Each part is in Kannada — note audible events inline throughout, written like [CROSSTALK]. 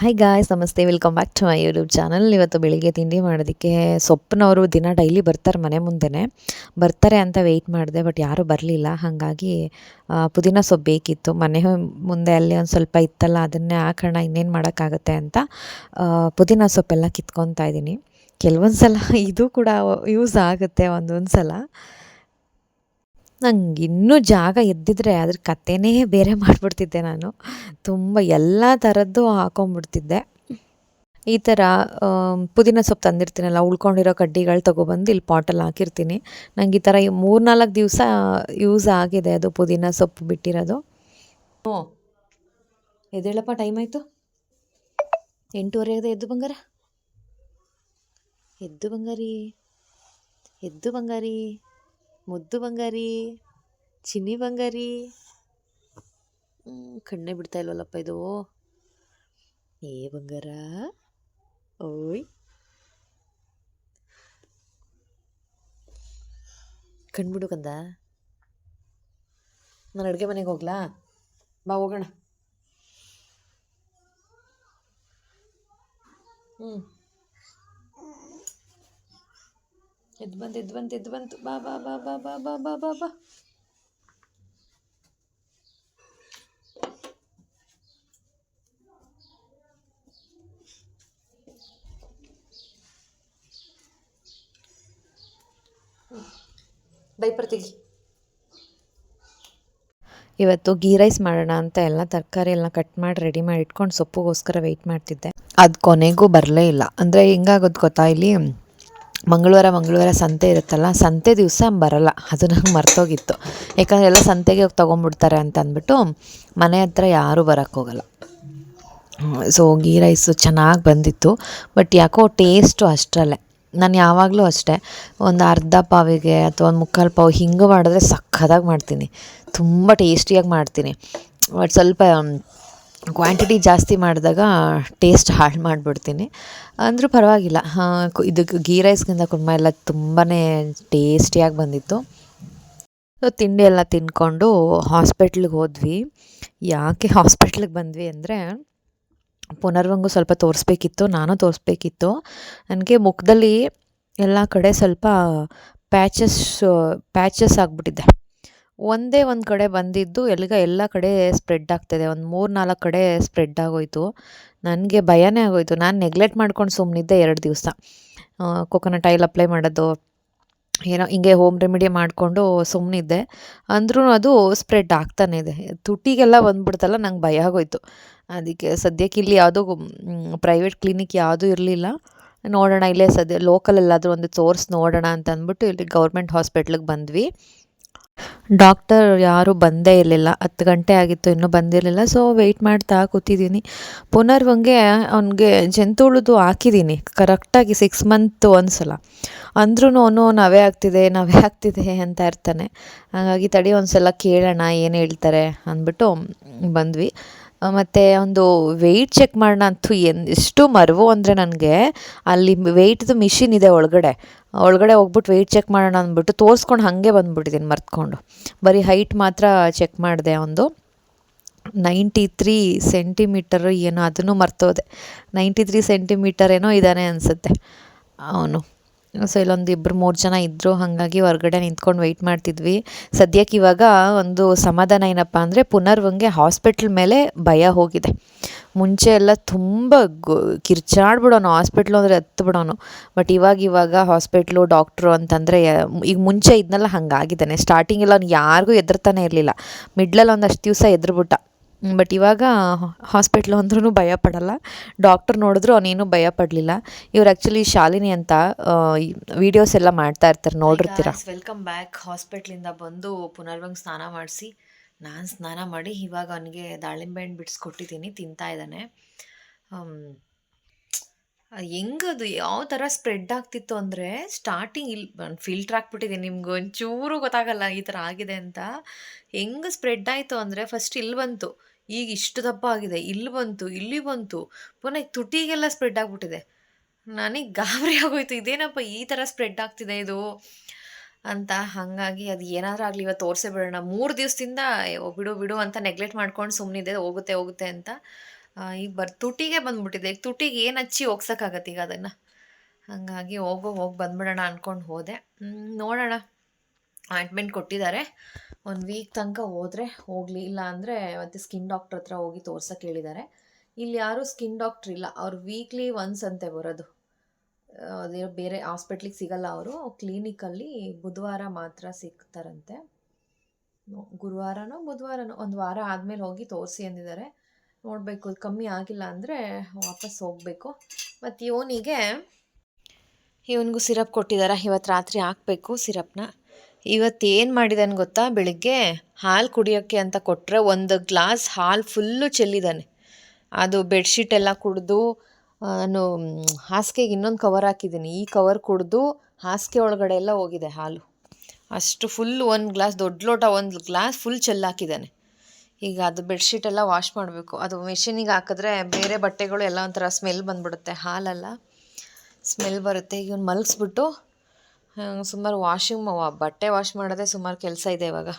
ಹಾಯ್ ಗಾಯ್ಸ್ ನಮಸ್ತೆ. Welcome back to my YouTube channel ಇವತ್ತು ಬೆಳಿಗ್ಗೆ ತಿಂಡಿ ಮಾಡೋದಕ್ಕೆ ಸೊಪ್ಪನವರು ದಿನ ಡೈಲಿ ಬರ್ತಾರೆ ಮನೆ ಮುಂದೆನೇ. ಬರ್ತಾರೆ ಅಂತ ವೆಯ್ಟ್ ಮಾಡಿದೆ ಬಟ್ ಯಾರೂ ಬರಲಿಲ್ಲ. ಹಾಗಾಗಿ ಪುದೀನ ಸೊಪ್ಪು ಬೇಕಿತ್ತು. ಮನೆ ಮುಂದೆ ಅಲ್ಲಿ ಒಂದು ಸ್ವಲ್ಪ ಇತ್ತಲ್ಲ, ಅದನ್ನೇ ಹಾಕೋಣ, ಇನ್ನೇನು ಮಾಡೋಕ್ಕಾಗತ್ತೆ ಅಂತ ಪುದೀನ ಸೊಪ್ಪೆಲ್ಲ ಕಿತ್ಕೊತಾ ಇದ್ದೀನಿ. ಕೆಲವೊಂದು ಸಲ [LAUGHS] ಇದು ಕೂಡ ಯೂಸ್ ಆಗುತ್ತೆ ಒಂದೊಂದು ಸಲ ನಂಗೆ ಇನ್ನೂ ಜಾಗ ಇದ್ದಿದ್ರೆ ಅದ್ರ ಕತೆನೇ ಬೇರೆ ಮಾಡಿಬಿಡ್ತಿದ್ದೆ ನಾನು. ತುಂಬ ಎಲ್ಲ ಥರದ್ದು ಹಾಕೊಂಬಿಡ್ತಿದ್ದೆ. ಈ ಥರ ಪುದೀನ ಸೊಪ್ಪು ತಂದಿರ್ತೀನಲ್ಲ, ಉಳ್ಕೊಂಡಿರೋ ಕಡ್ಡಿಗಳು ತೊಗೊಬಂದು ಇಲ್ಲಿ ಪಾಟಲ್ಲಿ ಹಾಕಿರ್ತೀನಿ. ನಂಗೆ ಈ ಥರ ಮೂರು ನಾಲ್ಕು ದಿವಸ ಯೂಸ್ ಆಗಿದೆ ಅದು ಪುದೀನ ಸೊಪ್ಪು ಬಿಟ್ಟಿರೋದು. ಹ್ಞೂ ಎದ್ದೇಳಪ್ಪ ಟೈಮ್ ಆಯಿತು. ಎಂಟೂವರೆ ಆಗಿದೆ ಎದ್ದು ಬಂಗಾರ. ಎದ್ದು ಬಂಗಾರಿ ಎದ್ದು ಬಂಗಾರಿ. ಮುದ್ದು ಬಂಗಾರಿ, ಚಿನ್ನಿ ಬಂಗಾರಿ. ಕಣ್ಣೇ ಬಿಡ್ತಾ ಇಲ್ವಲ್ಲಪ್ಪ ಇದು? ಏ ಬಂಗಾರ, ಓಯ್. ಕಣ್ಬಿಡು ಕಂದ. ನಾನು ಅಡುಗೆ ಮನೆಗೆ ಹೋಗ್ಲಾ? ಬಾ, ಹೋಗೋಣ. ಹ್ಞೂ ಎದ್ದು ಬಂತು ಎದ್ದು ಬಂತು ಎದ್ದು ಬಂತು ಬಾ ಬಾ ಬಾ ಬಾ ಬಾ ಬಾ ಬಾ ಬಾ ಬಾ. ತೆಗಿ ಇವತ್ತು ಗೀ ರೈಸ್ ಮಾಡೋಣ ಅಂತ ಎಲ್ಲ ತರಕಾರಿ ಎಲ್ಲ ಕಟ್ ಮಾಡಿ ರೆಡಿ ಮಾಡಿ ಇಟ್ಕೊಂಡು ಸೊಪ್ಪಿಗೋಸ್ಕರ ವೆಯ್ಟ್ ಮಾಡ್ತಿದ್ದೆ. ಅದು ಕೊನೆಗೂ ಬರಲೇ ಇಲ್ಲ. ಅಂದರೆ ಹೆಂಗಾಗೋದು ಗೊತ್ತಾ ಇಲ್ಲಿ? ಮಂಗಳವಾರ ಮಂಗಳವಾರ ಸಂತೆ ಇರುತ್ತಲ್ಲ, ಸಂತೆ ದಿವಸ ಬರಲ್ಲ. ಅದು ನಂಗೆ ಮರ್ತೋಗಿತ್ತು. ಯಾಕಂದರೆ ಎಲ್ಲ ಸಂತೆಗೆ ಹೋಗಿ ತೊಗೊಂಡ್ಬಿಡ್ತಾರೆ ಅಂತ ಅಂದ್ಬಿಟ್ಟು ಮನೆ ಹತ್ರ ಯಾರೂ ಬರೋಕ್ಕೋಗಲ್ಲ ಸೊ ಗೀ ರೈಸು ಚೆನ್ನಾಗಿ ಬಂದಿತ್ತು. ಬಟ್ ಯಾಕೋ ಟೇಸ್ಟು ಅಷ್ಟರಲ್ಲೇ. ನಾನು ಯಾವಾಗಲೂ ಅಷ್ಟೇ. ಒಂದು ಅರ್ಧ ಪಾವಿಗೆ ಅಥವಾ ಒಂದು ಮುಕ್ಕಾಲು ಪಾವು ಹಿಂಗೆ ಮಾಡಿದ್ರೆ ಸಖತ್ತಾಗಿ ಮಾಡ್ತೀನಿ. ತುಂಬ ಟೇಸ್ಟಿಯಾಗಿ ಮಾಡ್ತೀನಿ. ಬಟ್ ಸ್ವಲ್ಪ ಕ್ವಾಂಟಿಟಿ ಜಾಸ್ತಿ ಮಾಡಿದಾಗ ಟೇಸ್ಟ್ ಹಾಳು ಮಾಡಿಬಿಡ್ತೀನಿ. ಅಂದರೂ ಪರವಾಗಿಲ್ಲ. ಇದು ಇದಕ್ಕೆ ಗೀ ರೈಸ್ಗಿಂತ ಕುರ್ಮ ಎಲ್ಲ ತುಂಬಾ ಟೇಸ್ಟಿಯಾಗಿ ಬಂದಿತ್ತು. ಸೊ ತಿಂಡಿ ಎಲ್ಲ ತಿನ್ಕೊಂಡು ಹಾಸ್ಪಿಟ್ಲಿಗೆ ಹೋದ್ವಿ. ಯಾಕೆ ಹಾಸ್ಪಿಟ್ಲಿಗೆ ಬಂದ್ವಿ ಅಂದರೆ ಪುನರ್ವಂಗು ಸ್ವಲ್ಪ ತೋರಿಸ್ಬೇಕಿತ್ತು, ನಾನು ತೋರಿಸ್ಬೇಕಿತ್ತು. ನನಗೆ ಮುಖದಲ್ಲಿ ಎಲ್ಲ ಕಡೆ ಸ್ವಲ್ಪ ಪ್ಯಾಚಸ್ ಪ್ಯಾಚಸ್ ಆಗಿಬಿಟ್ಟಿದೆ. ಒಂದೇ ಒಂದು ಕಡೆ ಬಂದಿದ್ದು ಎಲ್ಲಿಗ ಎಲ್ಲ ಕಡೆ ಸ್ಪ್ರೆಡ್ ಆಗ್ತಿದೆ. ಒಂದು ಮೂರು ನಾಲ್ಕು ಕಡೆ ಸ್ಪ್ರೆಡ್ ಆಗೋಯ್ತು. ನನಗೆ ಭಯನೇ ಆಗೋಯ್ತು. ನಾನು ನೆಗ್ಲೆಕ್ಟ್ ಮಾಡ್ಕೊಂಡು ಸುಮ್ಮನಿದ್ದೆ ಎರಡು ದಿವಸ. ಕೊಕೊನಟ್ ಆಯಿಲ್ ಅಪ್ಲೈ ಮಾಡೋದು, ಏನೋ ಹಿಂಗೆ ಹೋಮ್ ರೆಮಿಡಿ ಮಾಡಿಕೊಂಡು ಸುಮ್ಮನಿದ್ದೆ ಅಂದ್ರೂ ಅದು ಸ್ಪ್ರೆಡ್ ಆಗ್ತಾನೆ ಇದೆ. ತುಟಿಗೆಲ್ಲ ಬಂದ್ಬಿಡ್ತಲ್ಲ, ನಂಗೆ ಭಯ ಆಗೋಯ್ತು. ಅದಕ್ಕೆ ಸದ್ಯಕ್ಕೆ ಇಲ್ಲಿ ಯಾವುದೂ ಪ್ರೈವೇಟ್ ಕ್ಲಿನಿಕ್ ಯಾವುದೂ ಇರಲಿಲ್ಲ. ನೋಡೋಣ ಇಲ್ಲೇ ಸದ್ಯ ಲೋಕಲ್ ಎಲ್ಲಾದರೂ ಒಂದು ತೋರಿಸಿ ನೋಡೋಣ ಅಂತ ಅಂದ್ಬಿಟ್ಟು ಇಲ್ಲಿ ಗೌರ್ಮೆಂಟ್ ಹಾಸ್ಪಿಟ್ಲಿಗೆ ಬಂದ್ವಿ. ಡಾಕ್ಟರ್ ಯಾರೂ ಬಂದೇ ಇರಲಿಲ್ಲ. ಹತ್ತು ಗಂಟೆ ಆಗಿತ್ತು, ಇನ್ನೂ ಬಂದಿರಲಿಲ್ಲ. ಸೊ ವೆಯ್ಟ್ ಮಾಡ್ತಾ ಕೂತಿದ್ದೀನಿ. ಪುನರ್ವಂಗೆ ಅವನಿಗೆ ಜಂತುಳುದು ಹಾಕಿದ್ದೀನಿ. ಕರೆಕ್ಟಾಗಿ ಸಿಕ್ಸ್ ಮಂತ್ ಒಂದು ಸಲ ಅಂದ್ರೂ ಅವನು, ನವೆ ಆಗ್ತಿದೆ ನವೆ ಆಗ್ತಿದೆ ಅಂತ ಇರ್ತಾನೆ ಹಾಗಾಗಿ ತಡಿ ಒಂದು ಸಲ ಕೇಳೋಣ, ಏನು ಹೇಳ್ತಾರೆ ಅಂದ್ಬಿಟ್ಟು ಬಂದ್ವಿ. ಮತ್ತು ಒಂದು ವೆಯ್ಟ್ ಚೆಕ್ ಮಾಡೋಣ ಅಂತೂ ಎನ್, ಎಷ್ಟು ಮರವು ಅಂದರೆ ನನಗೆ ಅಲ್ಲಿ ವೆಯ್ಟ್ದು ಮಿಷಿನ್ ಇದೆ ಒಳಗಡೆ. ಒಳಗಡೆ ಹೋಗ್ಬಿಟ್ಟು ವೆಯ್ಟ್ ಚೆಕ್ ಮಾಡೋಣ ಅಂದ್ಬಿಟ್ಟು ತೋರಿಸ್ಕೊಂಡು ಹಾಗೆ ಬಂದ್ಬಿಟ್ಟಿದ್ದೀನಿ ಮರ್ತ್ಕೊಂಡು. ಬರೀ ಹೈಟ್ ಮಾತ್ರ ಚೆಕ್ ಮಾಡಿದೆ ಒಂದು. ನೈಂಟಿ ತ್ರೀ ಸೆಂಟಿಮೀಟರು ಏನೋ ಅದನ್ನು ಮರ್ತೋದೆ. ನೈಂಟಿ ತ್ರೀ ಸೆಂಟಿಮೀಟರ್ ಏನೋ ಇದ್ದಾನೆ ಅನಿಸುತ್ತೆ. ಅವನು. ಸೊ ಇಲ್ಲೊಂದು ಇಬ್ಬರು ಮೂರು ಜನ ಇದ್ದರು ಹಾಗಾಗಿ ಹೊರಗಡೆ ನಿಂತ್ಕೊಂಡು ವೆಯ್ಟ್ ಮಾಡ್ತಿದ್ವಿ. ಸದ್ಯಕ್ಕೆ ಇವಾಗ ಒಂದು ಸಮಾಧಾನ ಏನಪ್ಪ ಅಂದರೆ ಪುನರ್ವಂಗೆ ಹಾಸ್ಪಿಟ್ಲ್ ಮೇಲೆ ಭಯ ಹೋಗಿದೆ. ಮುಂಚೆ ಎಲ್ಲ ತುಂಬ ಕಿರ್ಚಾಡ್ಬಿಡೋನು ಹಾಸ್ಪಿಟ್ಲು ಅಂದರೆ ಹತ್ತು ಬಿಡೋನು. ಬಟ್ ಇವಾಗ ಇವಾಗ ಹಾಸ್ಪಿಟ್ಲು ಡಾಕ್ಟ್ರು ಅಂತಂದರೆ ಈಗ ಮುಂಚೆ ಇದನ್ನೆಲ್ಲ ಹಂಗಾಗಿದ್ದಾನೆ. ಸ್ಟಾರ್ಟಿಂಗೆಲ್ಲ ಅವ್ನು ಯಾರಿಗೂ ಎದುರ್ತಾನೆ ಇರಲಿಲ್ಲ. ಮಿಡ್ಲಲ್ಲಿ ಒಂದಷ್ಟು ದಿವಸ ಎದುರುಬಿಟ್ಟ ಬಟ್ ಇವಾಗ ಹಾಸ್ಪಿಟ್ಲು ಅಂದ್ರೂ ಭಯ ಪಡಲ್ಲ. ಡಾಕ್ಟರ್ ನೋಡಿದ್ರು ಅವನೇನು ಭಯ ಪಡಲಿಲ್ಲ. ಇವ್ರು ಆ್ಯಕ್ಚುಲಿ ಶಾಲಿನಿ ಅಂತ ವೀಡಿಯೋಸ್ ಎಲ್ಲ ಮಾಡ್ತಾ ಇರ್ತಾರೆ, ನೋಡಿರ್ತೀರ? ವೆಲ್ಕಮ್ ಬ್ಯಾಕ್ ಹಾಸ್ಪಿಟ್ಲಿಂದ ಬಂದು ಪುನರ್ವಂಗ್ ಸ್ನಾನ ಮಾಡಿಸಿ. ನಾನು ಸ್ನಾನ ಮಾಡಿ ಇವಾಗ ಅವನಿಗೆ ದಾಳಿಂಬೆ ಹಣ್ಣು ಬಿಡಿಸ್ಕೊಟ್ಟಿದ್ದೀನಿ, ತಿಂತಾ ಇದ್ದಾನೆ. ಹೆಂಗದು? ಯಾವ ಥರ ಸ್ಪ್ರೆಡ್ ಆಗ್ತಿತ್ತು ಅಂದರೆ ಸ್ಟಾರ್ಟಿಂಗ್ ಇಲ್ಲಿ ಫಿಲ್ಟ್ರ್ ಹಾಕ್ಬಿಟ್ಟಿದ್ದೀನಿ ನಿಮ್ಗೆ, ಒಂಚೂರು ಗೊತ್ತಾಗಲ್ಲ ಈ ಥರ ಆಗಿದೆ ಅಂತ. ಹೆಂಗೆ ಸ್ಪ್ರೆಡ್ ಆಯಿತು ಅಂದರೆ ಫಸ್ಟ್ ಇಲ್ಲಿ ಬಂತು, ಈಗ ಇಷ್ಟು ದಪ್ಪ ಆಗಿದೆ, ಇಲ್ಲಿ ಬಂತು ಇಲ್ಲಿ ಬಂತು, ಪುನಃ ತುಟಿಗೆಲ್ಲ ಸ್ಪ್ರೆಡ್ ಆಗಿಬಿಟ್ಟಿದೆ. ನನಗೆ ಗಾಬರಿ [LAUGHS] ಆಗೋಯ್ತು, ಇದೇನಪ್ಪ ಈ ಥರ ಸ್ಪ್ರೆಡ್ ಆಗ್ತಿದೆ ಇದು? ಅಂತ ಹಾಗಾಗಿ ಅದು ಏನಾದರೂ ಆಗಲಿ ಇವತ್ತು ತೋರಿಸೇ ಬಿಡೋಣ, ಮೂರು ದಿವಸದಿಂದ ಬಿಡು ಬಿಡು ಅಂತ ನೆಗ್ಲೆಕ್ಟ್ ಮಾಡ್ಕೊಂಡು ಸುಮ್ಮನಿದೆ ಹೋಗುತ್ತೆ ಹೋಗುತ್ತೆ ಅಂತ. ಈಗ ಬರ್, ತುಟಿಗೆ ಬಂದ್ಬಿಟ್ಟಿದೆ. ಈಗ ತುಟಿಗೆ ಏನು ಹಚ್ಚಿ ಹೋಗ್ಸೋಕ್ಕಾಗತ್ತೆ ಈಗ ಅದನ್ನು? ಹಾಗಾಗಿ ಹೋಗೋ, ಹೋಗಿ ಬಂದ್ಬಿಡೋಣ ಅಂದ್ಕೊಂಡು ಹೋದೆ. ನೋಡೋಣ. ಆಯಿಂಟ್ಮೆಂಟ್ ಕೊಟ್ಟಿದ್ದಾರೆ. ಒಂದು ವೀಕ್ ತನಕ ಹೋದರೆ ಹೋಗಲಿ, ಇಲ್ಲ ಅಂದರೆ ಮತ್ತೆ ಸ್ಕಿನ್ ಡಾಕ್ಟ್ರ್ ಹತ್ರ ಹೋಗಿ ತೋರ್ಸೋಕೆ ಹೇಳಿದ್ದಾರೆ. ಇಲ್ಲಿ ಯಾರೂ ಸ್ಕಿನ್ ಡಾಕ್ಟ್ರ್ ಇಲ್ಲ. ಅವ್ರು ವೀಕ್ಲಿ ಒನ್ಸ್ ಅಂತೆ ಬರೋದು. ಅದೇ ಬೇರೆ ಹಾಸ್ಪಿಟ್ಲಿಗೆ ಸಿಗಲ್ಲ ಅವರು. ಕ್ಲಿನಿಕಲ್ಲಿ ಬುಧವಾರ ಮಾತ್ರ ಸಿಗ್ತಾರಂತೆ. ಗುರುವಾರನೋ, ಬುಧವಾರನೋ, ಒಂದು ವಾರ ಆದಮೇಲೆ ಹೋಗಿ ತೋರಿಸಿ ಅಂದಿದ್ದಾರೆ. ನೋಡಬೇಕು ಕಮ್ಮಿ ಆಗಿಲ್ಲ ಅಂದರೆ ವಾಪಸ್ ಹೋಗಬೇಕು. ಮತ್ತು ಇವನಿಗೆ, ಇವನಿಗೂ ಸಿರಪ್ ಕೊಟ್ಟಿದ್ದಾರೆ ಇವತ್ತು ರಾತ್ರಿ ಹಾಕಬೇಕು ಸಿರಪ್ನ. ಇವತ್ತು ಏನು ಮಾಡಿದಾನೆ ಗೊತ್ತಾ ಬೆಳಿಗ್ಗೆ? ಹಾಲು ಕುಡಿಯೋಕ್ಕೆ ಅಂತ ಕೊಟ್ಟರೆ ಒಂದು ಗ್ಲಾಸ್ ಹಾಲು ಫುಲ್ಲು ಚೆಲ್ಲಿದ್ದಾನೆ ಅದು ಬೆಡ್ಶೀಟ್ ಎಲ್ಲ ಕುಡಿದು ನಾನು ಹಾಸಿಗೆಗೆ ಇನ್ನೊಂದು ಕವರ್ ಹಾಕಿದ್ದೀನಿ. ಈ ಕವರ್ ಕುಡಿದು ಹಾಸಿಗೆ ಒಳಗಡೆ ಎಲ್ಲ ಹೋಗಿದೆ ಹಾಲು. ಅಷ್ಟು ಫುಲ್ ಒಂದು ಗ್ಲಾಸ್, ದೊಡ್ಡ ಲೋಟ ಒಂದು ಗ್ಲಾಸ್ ಫುಲ್ ಚೆಲ್ಲಾಕಿದ್ದಾನೆ. ಈಗ ಅದು ಬೆಡ್ಶೀಟ್ ಎಲ್ಲ ವಾಶ್ ಮಾಡಬೇಕು. ಅದು ಮೆಷಿನಿಗೆ ಹಾಕಿದ್ರೆ ಬೇರೆ ಬಟ್ಟೆಗಳು ಎಲ್ಲ ಒಂಥರ ಸ್ಮೆಲ್ ಬಂದ್ಬಿಡುತ್ತೆ. ಹಾಲೆಲ್ಲ. ಸ್ಮೆಲ್ ಬರುತ್ತೆ. ಈಗ ಮಲಗಿಸ್ಬಿಟ್ಟು ಸುಮಾರು ವಾಷಿಂಗ್ ಬಟ್ಟೆ ವಾಶ್ ಮಾಡೋದೇ ಸುಮಾರು ಕೆಲಸ ಇದೆ ಇವಾಗ.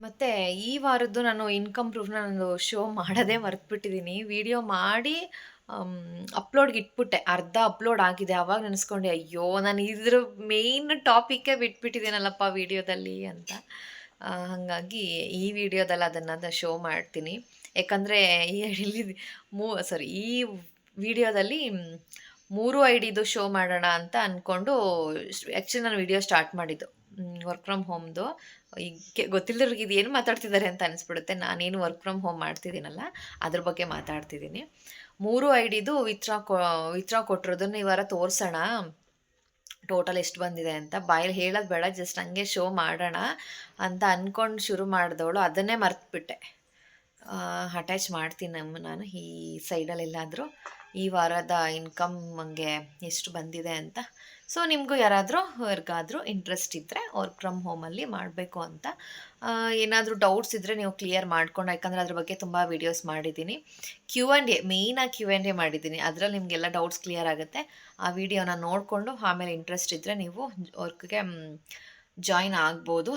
ಮತ್ತು ಈ ವಾರದ್ದು ನಾನು ಇನ್ಕಮ್ ಪ್ರೂಫ್ನ ನಾನು ಶೋ ಮಾಡೋದೇ ಮರೆತುಬಿಟ್ಟಿದ್ದೀನಿ ವಿಡಿಯೋ ಮಾಡಿ ಅಪ್ಲೋಡ್ಗೆ ಇಟ್ಬಿಟ್ಟೆ. ಅರ್ಧ ಅಪ್ಲೋಡ್ ಆಗಿದೆ. ಆವಾಗ ನೆನೆಸ್ಕೊಂಡೆ, ಅಯ್ಯೋ, ನಾನು ಇದ್ರ ಮೇಯ್ನ್ ಟಾಪಿಕ್ಕೇ ಬಿಟ್ಬಿಟ್ಟಿದ್ದೀನಲ್ಲಪ್ಪ ವಿಡಿಯೋದಲ್ಲಿ ಅಂತ. ಹಾಗಾಗಿ ಈ ವಿಡಿಯೋದಲ್ಲಿ ಅದನ್ನು ಶೋ ಮಾಡ್ತೀನಿ. ಯಾಕಂದರೆ ಈ ಐಡಿಲಿ ಮೂ ಸಾರಿ ಈ ವಿಡಿಯೋದಲ್ಲಿ ಮೂರು ಐ ಡಿದು ಶೋ ಮಾಡೋಣ ಅಂತ ಅಂದ್ಕೊಂಡು ಆ್ಯಕ್ಚುಲಿ ನಾನು ವಿಡಿಯೋ ಸ್ಟಾರ್ಟ್ ಮಾಡಿದ್ದು. ವರ್ಕ್ ಫ್ರಮ್ ಹೋಮ್ದು ಈಗ ಗೊತ್ತಿಲ್ಲದ್ರಿಗೆ ಇದು ಏನು ಮಾತಾಡ್ತಿದ್ದಾರೆ ಅಂತ ಅನಿಸ್ಬಿಡುತ್ತೆ. ನಾನೇನು ವರ್ಕ್ ಫ್ರಮ್ ಹೋಮ್ ಮಾಡ್ತಿದ್ದೀನಲ್ಲ, ಅದ್ರ ಬಗ್ಗೆ ಮಾತಾಡ್ತಿದ್ದೀನಿ. ಮೂರು ಐ ಡಿದು ವಿತ್ರ ಕೊ ವಿತ್ರ ಕೊಟ್ಟಿರೋದನ್ನ ಈ ವಾರ ತೋರಿಸೋಣ. ಟೋಟಲ್ ಎಷ್ಟು ಬಂದಿದೆ ಅಂತ ಬಾಯಲ್ಲಿ ಹೇಳೋದು ಬೇಡ ಜಸ್ಟ್ ಹಂಗೆ ಶೋ ಮಾಡೋಣ ಅಂತ ಅಂದ್ಕೊಂಡು ಶುರು ಮಾಡಿದವಳು. ಅದನ್ನೇ ಮರ್ತುಬಿಟ್ಟೆ. ಅಟ್ಯಾಚ್ ಮಾಡ್ತೀನಿ ನಮ್ಮ ನಾನು, ಈ ಸೈಡಲ್ಲಿ ಎಲ್ಲಾದರೂ. ಈ ವಾರದ ಇನ್ಕಮ್ ಹಂಗೆ ಎಷ್ಟು ಬಂದಿದೆ ಅಂತ. ಸೊ ನಿಮಗೂ ಯಾರಾದರೂ ಅವ್ರಿಗಾದರೂ ಇಂಟ್ರೆಸ್ಟ್ ಇದ್ದರೆ ವರ್ಕ್ ಫ್ರಮ್ ಹೋಮಲ್ಲಿ ಮಾಡಬೇಕು ಅಂತ ಏನಾದರೂ ಡೌಟ್ಸ್ ಇದ್ದರೆ ನೀವು ಕ್ಲಿಯರ್ ಮಾಡ್ಕೊಂಡು, ಯಾಕಂದರೆ ಅದ್ರ ಬಗ್ಗೆ ತುಂಬ ವೀಡಿಯೋಸ್ ಮಾಡಿದ್ದೀನಿ. ಕ್ಯೂ ಆ್ಯಂಡ್ ಎ ಮೇಯ್ನಾಗಿ ಕ್ಯೂ ಆ್ಯಂಡ್ ಎ ಮಾಡಿದ್ದೀನಿ. ಅದರಲ್ಲಿ ನಿಮಗೆಲ್ಲ ಡೌಟ್ಸ್ ಕ್ಲಿಯರ್ ಆಗುತ್ತೆ. ಆ ವಿಡಿಯೋನ ನೋಡಿಕೊಂಡು, ಆಮೇಲೆ ಇಂಟ್ರೆಸ್ಟ್ ಇದ್ದರೆ ನೀವು ವರ್ಕ್ಗೆ ಜಾಯಿನ್ ಆಗ್ಬೋದು.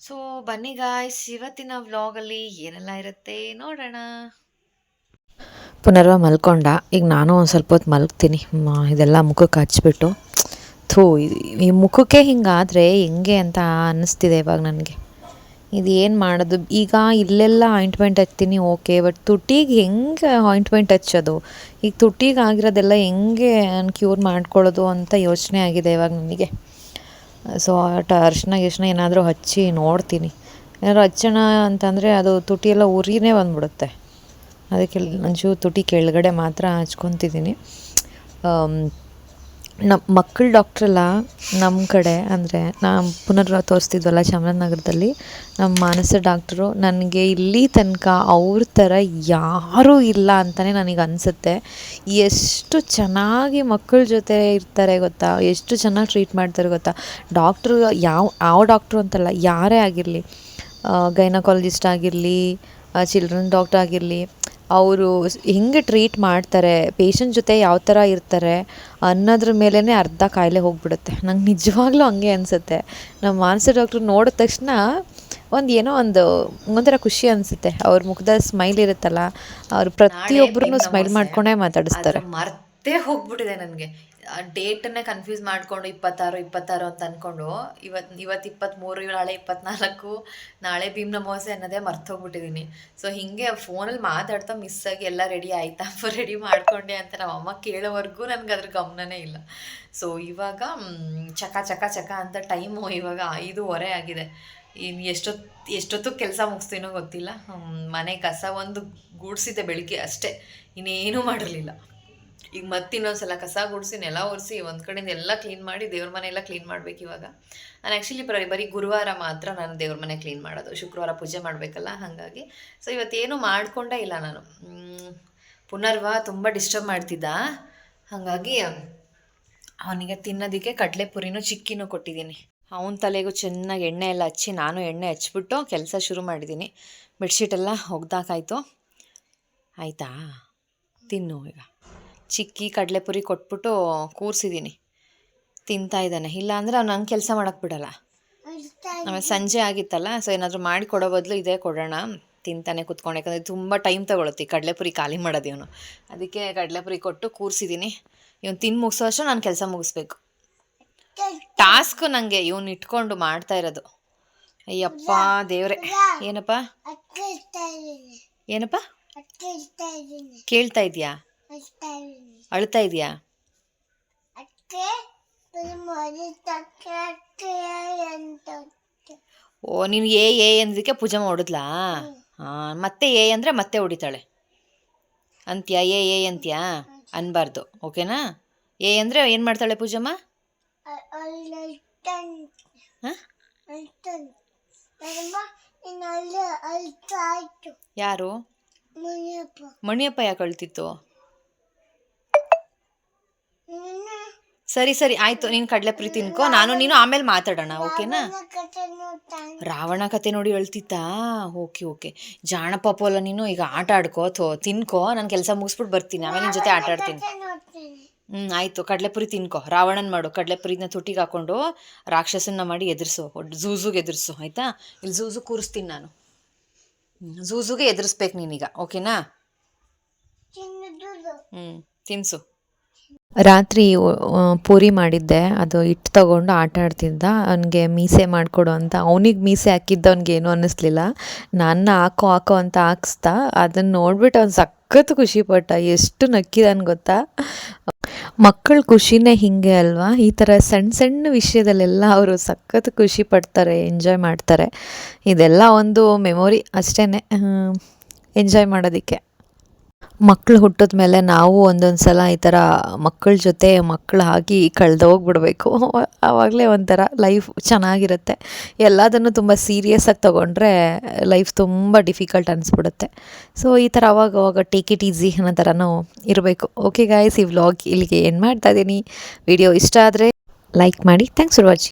ಸೊ ಬನ್ನಿ ಗಾಯ್ಸ್ ಇವತ್ತಿನ ವ್ಲಾಗಲ್ಲಿ ಏನೆಲ್ಲ ಇರುತ್ತೆ ನೋಡೋಣ. ಪುನರ್ವ ಮಲ್ಕೊಂಡ. ಈಗ ನಾನು ಒಂದು ಸ್ವಲ್ಪ ಹೊತ್ತು ಮಲಗ್ತೀನಿ. ಇದೆಲ್ಲ ಮುಖಕ್ಕೆ ಹಚ್ಬಿಟ್ಟು. ಥೂ, ಈ ಮುಖಕ್ಕೆ ಹಿಂಗಾದರೆ ಹೆಂಗೆ ಅಂತ ಅನ್ನಿಸ್ತಿದೆ ಇವಾಗ ನನಗೆ. ಇದು ಏನು ಮಾಡೋದು? ಈಗ ಇಲ್ಲೆಲ್ಲ ಆಯಿಂಟ್ಮೆಂಟ್ ಹಚ್ತೀನಿ ಓಕೆ ಬಟ್ ತುಟಿಗೆ ಹೆಂಗೆ ಆಯಿಂಟ್ಮೆಂಟ್ ಹಚ್ಚೋದು? ಈಗ ತುಟಿಗೆ ಆಗಿರೋದೆಲ್ಲ ಹೆಂಗೆ ಕ್ಯೂರ್ ಮಾಡ್ಕೊಳ್ಳೋದು ಅಂತ ಯೋಚನೆ ಆಗಿದೆ ಇವಾಗ ನನಗೆ. ಸೊ ಆಟ ಅರ್ಶಿನ ಗಿರ್ಶಿನ ಏನಾದರೂ ಹಚ್ಚಿ ನೋಡ್ತೀನಿ. ಏನಾದ್ರು ಹಚ್ಚೋಣ ಅಂತಂದರೆ ಅದು ತುಟಿ ಎಲ್ಲ ಉರಿನೇ ಬಂದ್ಬಿಡುತ್ತೆ. ಅದಕ್ಕೆ ಒಂಚೂರು ತುಟಿ ಕೆಳಗಡೆ ಮಾತ್ರ ಹಚ್ಕೊತಿದ್ದೀನಿ. ನಮ್ಮ ಮಕ್ಕಳ ಡಾಕ್ಟ್ರಲ್ಲ ನಮ್ಮ ಕಡೆ ಅಂದರೆ ನಾವು ಪುನರ್ ತೋರಿಸ್ತಿದ್ವಲ್ಲ ಚಾಮರಾಜನಗರದಲ್ಲಿ ನಮ್ಮ ಮಾನಸ ಡಾಕ್ಟ್ರು ನನಗೆ ಇಲ್ಲಿ ತನಕ ಅವ್ರ ಥರ ಯಾರೂ ಇಲ್ಲ ಅಂತಲೇ ನನಗೆ ಅನಿಸುತ್ತೆ. ಎಷ್ಟು ಚೆನ್ನಾಗಿ ಮಕ್ಕಳ ಜೊತೆ ಇರ್ತಾರೆ ಗೊತ್ತಾ? ಎಷ್ಟು ಚೆನ್ನಾಗಿ ಟ್ರೀಟ್ ಮಾಡ್ತಾರೆ ಗೊತ್ತಾ? ಡಾಕ್ಟ್ರು ಯಾವ ಯಾವ ಡಾಕ್ಟ್ರು ಅಂತಲ್ಲ, ಯಾರೇ ಆಗಿರಲಿ ಗೈನಕಾಲಜಿಸ್ಟ್ ಆಗಿರಲಿ ಚಿಲ್ಡ್ರನ್ ಡಾಕ್ಟರ್ ಆಗಿರಲಿ ಅವರು ಹೆಂಗೆ ಟ್ರೀಟ್ ಮಾಡ್ತಾರೆ ಪೇಷಂಟ್ ಜೊತೆ ಯಾವ ಥರ ಇರ್ತಾರೆ ಅನ್ನೋದ್ರ ಮೇಲೇ ಅರ್ಧ ಕಾಯಿಲೆ ಹೋಗ್ಬಿಡುತ್ತೆ. ನಂಗೆ ನಿಜವಾಗ್ಲೂ ಹಂಗೆ ಅನಿಸುತ್ತೆ. ನಮ್ಮ ಮಾನಸ ಡಾಕ್ಟ್ರು ನೋಡಿದ ತಕ್ಷಣ ಒಂದು ಏನೋ ಒಂದು ಒಂಥರ ಖುಷಿ ಅನಿಸುತ್ತೆ. ಅವ್ರ ಮುಖದ ಸ್ಮೈಲ್ ಇರುತ್ತಲ್ಲ ಅವ್ರು ಪ್ರತಿಯೊಬ್ಬರೂ ಸ್ಮೈಲ್ ಮಾಡ್ಕೊಂಡೇ ಮಾತಾಡಿಸ್ತಾರೆ. ಮರ್ತೇ ಹೋಗ್ಬಿಟ್ಟಿದೆ ನನಗೆ. ಡೇಟನ್ನೇ ಕನ್ಫ್ಯೂಸ್ ಮಾಡಿಕೊಂಡು ಇಪ್ಪತ್ತಾರು ಇಪ್ಪತ್ತಾರು ಅಂತ ಅಂದ್ಕೊಂಡು ಇವತ್ತು ಇವತ್ತು ಇಪ್ಪತ್ತ್ಮೂರು ನಾಳೆ ಇಪ್ಪತ್ನಾಲ್ಕು, ನಾಳೆ ಭೀಮ್ ನಮೋಸೆ ಅನ್ನೋದೇ ಮರ್ತೋಗ್ಬಿಟ್ಟಿದ್ದೀನಿ ಸೊ ಹೀಗೆ ಫೋನಲ್ಲಿ ಮಾತಾಡ್ತಾ ಮಿಸ್ ಆಗಿ ಎಲ್ಲ ರೆಡಿ ಆಯ್ತಾ? [LAUGHS] ರೆಡಿ ಮಾಡ್ಕೊಂಡೆ ಅಂತ ನಮ್ಮ ಅಮ್ಮ ಕೇಳೋವರೆಗೂ ನನಗೆ ಅದ್ರ ಗಮನನೇ ಇಲ್ಲ. ಸೊ ಇವಾಗ ಚಕ ಚಕ ಚಕ ಅಂತ ಟೈಮು ಇವಾಗ ಐದೂವರೆ ಆಗಿದೆ. ಇನ್ನು ಎಷ್ಟೊತ್ತು ಎಷ್ಟೊತ್ತು ಕೆಲಸ ಮುಗಿಸ್ತೀನೋ ಗೊತ್ತಿಲ್ಲ. ಮನೆ ಕಸ ಒಂದು ಗೂಡಿಸಿದ್ದೆ ಬೆಳಿಗ್ಗೆ ಅಷ್ಟೇ. ಇನ್ನೇನೂ ಮಾಡಿರಲಿಲ್ಲ ಈಗ ಮತ್ತೆ ಇನ್ನೊಂದ್ಸಲ ಕಸ ಗುಡಿಸಿ ನೆಲ ಒರೆಸಿ ಒಂದು ಕಡೆಯಿಂದ ಎಲ್ಲ ಕ್ಲೀನ್ ಮಾಡಿ ದೇವ್ರ ಮನೆ ಎಲ್ಲ ಕ್ಲೀನ್ ಮಾಡ್ಬೇಕು ಇವಾಗ. ನಾನು ಆ್ಯಕ್ಚುಲಿ ಬರೀ ಬರೀ ಗುರುವಾರ ಮಾತ್ರ ನಾನು ದೇವ್ರ ಮನೆ ಕ್ಲೀನ್ ಮಾಡೋದು. ಶುಕ್ರವಾರ ಪೂಜೆ ಮಾಡಬೇಕಲ್ಲ, ಹಾಗಾಗಿ. ಸೊ ಇವತ್ತೇನು ಮಾಡ್ಕೊಂಡೇ ಇಲ್ಲ ನಾನು. ಪುನರ್ವಾ ತುಂಬ ಡಿಸ್ಟರ್ಬ್ ಮಾಡ್ತಿದ್ದ. ಹಾಗಾಗಿ ಅವನಿಗೆ ತಿನ್ನೋದಕ್ಕೆ ಕಡಲೆಪುರಿನೂ ಚಿಕ್ಕಿನೂ ಕೊಟ್ಟಿದ್ದೀನಿ. ಅವನ ತಲೆಗೂ ಚೆನ್ನಾಗಿ ಎಣ್ಣೆ ಎಲ್ಲ ಹಚ್ಚಿ ನಾನು ಎಣ್ಣೆ ಹಚ್ಬಿಟ್ಟು ಕೆಲಸ ಶುರು ಮಾಡಿದ್ದೀನಿ. ಬೆಡ್ಶೀಟೆಲ್ಲ ಒಗ್ದಾಕಾಯ್ತು ಆಯಿತಾ? ತಿನ್ನು ಈಗ. ಚಿಕ್ಕಿ ಕಡಲೆಪುರಿ ಕೊಟ್ಬಿಟ್ಟು ಕೂರಿಸಿದ್ದೀನಿ. ತಿಂತಾ ಇದ್ದಾನೆ. ಇಲ್ಲ ಅಂದರೆ ಅವ್ನು ನಂಗೆ ಕೆಲಸ ಮಾಡೋಕ್ಕೆ ಬಿಡಲ್ಲ. ಆಮೇಲೆ ಸಂಜೆ ಆಗಿತ್ತಲ್ಲ, ಸೊ ಏನಾದರೂ ಮಾಡಿ ಕೊಡೋ ಬದಲು ಇದೇ ಕೊಡೋಣ. ತಿಂತಾನೆ ಕುತ್ಕೊಂಡು. ಯಾಕಂದರೆ ತುಂಬ ಟೈಮ್ ತಗೊಳುತ್ತೆ ಕಡಲೆಪುರಿ ಖಾಲಿ ಮಾಡೋದು ಇವನು. ಅದಕ್ಕೆ ಕಡಲೆಪುರಿ ಕೊಟ್ಟು ಕೂರಿಸಿದ್ದೀನಿ. ಇವನು ತಿಂದು ಮುಗಿಸೋ ಅಷ್ಟು ನಾನು ಕೆಲಸ ಮುಗಿಸ್ಬೇಕು. ಟಾಸ್ಕ್ ನನಗೆ ಇವನು ಇಟ್ಕೊಂಡು ಮಾಡ್ತಾ ಇರೋದು. ಅಯ್ಯಪ್ಪ ದೇವ್ರೆ. ಏನಪ್ಪ? ಏನಪ್ಪ? ಕೇಳ್ತಾ ಇದೆಯಾ ಅಳ್ತಾ ಇದೆಯಾ? ಓ ನೀನು ಏ ಏ ಅಂದಿದ್ದಕ್ಕೆ ಪೂಜಮ್ಮ ಹೊಡಿದ್ಲಾ ಹಾಂ ಮತ್ತೆ ಏ ಅಂದರೆ ಮತ್ತೆ ಹೊಡಿತಾಳೆ. ಅಂತ್ಯಾ ಏ ಏ ಅಂತ್ಯಾ? ಅನ್ಬಾರ್ದು ಓಕೆನಾ? ಏ ಅಂದರೆ ಏನು ಮಾಡ್ತಾಳೆ ಪೂಜಮ್ಮ? ಹಾಂ? ಯಾರು? ಮಣಿಯಪ್ಪ ಯಾಕೆ ಅಳ್ತಿತ್ತು? ಸರಿ ಸರಿ ಆಯ್ತು. ನೀನು ಕಡಲೆಪುರಿ ತಿನ್ಕೋ. ನಾನು ನೀನು ಆಮೇಲೆ ಮಾತಾಡೋಣ ಓಕೆನಾ? ರಾವಣ ಕತೆ ನೋಡಿ ಹೇಳ್ತಿತ್ತಾ ಓಕೆ ಓಕೆ. ಜಾಣ ಪಾಪು ಅಲ್ಲ ನೀನು ಈಗ ಆಟ ಆಡ್ಕೋ ಥೋ ತಿನ್ಕೋ. ನಾನು ಕೆಲಸ ಮುಗಿಸ್ಬಿಟ್ಟು ಬರ್ತೀನಿ. ಆಮೇಲೆ ನಿನ್ನ ಜೊತೆ ಆಟ ಆಡ್ತೀನಿ. ಹ್ಞೂ ಆಯಿತು. ಕಡಲೆಪುರಿ ತಿನ್ಕೋ. ರಾವಣನ್ ಮಾಡು. ಕಡಲೆಪುರಿನ ತುಟಿಗೆ ಹಾಕೊಂಡು ರಾಕ್ಷಸನ್ನ ಮಾಡಿ ಎದುರಿಸು. ಝೂಝುಗೆ ಎದುರಿಸು ಆಯಿತಾ? ಇಲ್ಲಿ ಝೂಝು ಕೂರಿಸ್ತೀನಿ ನಾನು. ಹ್ಮ್, ಝೂಝುಗೆ ಎದುರಿಸ್ಬೇಕು ನೀನೀಗ ಓಕೆನಾ? ಹ್ಞೂ ತಿನ್ಸು. ರಾತ್ರಿ ಪೂರಿ ಮಾಡಿದ್ದೆ. ಅದು ಹಿಟ್ಟು ತಗೊಂಡು ಆಟ ಆಡ್ತಿದ್ದ. ಅವನಿಗೆ ಮೀಸೆ ಮಾಡಿಕೊಡು ಅಂತ. ಅವನಿಗೆ ಮೀಸೆ ಹಾಕಿದ್ದ ಏನೂ ಅನ್ನಿಸ್ಲಿಲ್ಲ. ನನ್ನ ಹಾಕೋ ಹಾಕೋ ಅಂತ ಹಾಕ್ಸ್ದ ಅದನ್ನು ನೋಡ್ಬಿಟ್ಟು ಅವ್ನು ಸಖತ್ತು ಖುಷಿಪಟ್ಟ ಎಷ್ಟು ನಕ್ಕಿದಾನೆ ಗೊತ್ತಾ? ಮಕ್ಕಳ ಖುಷಿನೇ ಹಿಂಗೆ ಅಲ್ವಾ? ಈ ಥರ ಸಣ್ಣ ಸಣ್ಣ ವಿಷಯದಲ್ಲೆಲ್ಲ ಅವರು ಸಖತ್ ಖುಷಿ ಪಡ್ತಾರೆ, ಎಂಜಾಯ್ ಮಾಡ್ತಾರೆ. ಇದೆಲ್ಲ ಒಂದು ಮೆಮೊರಿ ಅಷ್ಟೇ ಎಂಜಾಯ್ ಮಾಡೋದಕ್ಕೆ. ಮಕ್ಕಳು ಹುಟ್ಟಿದ ಮೇಲೆ ನಾವು ಒಂದೊಂದು ಸಲ ಈ ಥರ ಮಕ್ಕಳ ಜೊತೆ ಮಕ್ಕಳು ಆಗಿ ಕಳೆದೋಗ್ಬಿಡ್ಬೇಕು ಆವಾಗಲೇ [LAUGHS] ಒಂಥರ ಲೈಫ್ ಚೆನ್ನಾಗಿರುತ್ತೆ. ಎಲ್ಲದನ್ನು ತುಂಬ ಸೀರಿಯಸ್ಸಾಗಿ ತೊಗೊಂಡ್ರೆ ಲೈಫ್ ತುಂಬ ಡಿಫಿಕಲ್ಟ್ ಅನಿಸ್ಬಿಡುತ್ತೆ. ಸೊ ಈ ಥರ ಅವಾಗ ಅವಾಗ ಟೇಕ್ ಇಟ್ ಈಸಿ ಅನ್ನೋ ಥರನೂ ಇರಬೇಕು. ಓಕೆ ಗಾಯ್ಸ್ ಈ ವ್ಲಾಗ್ ಇಲ್ಲಿಗೆ ಏನು ಮಾಡ್ತಾ ಇದ್ದೀನಿ ವಿಡಿಯೋ ಇಷ್ಟ ಆದರೆ ಲೈಕ್ ಮಾಡಿ. Thanks for watching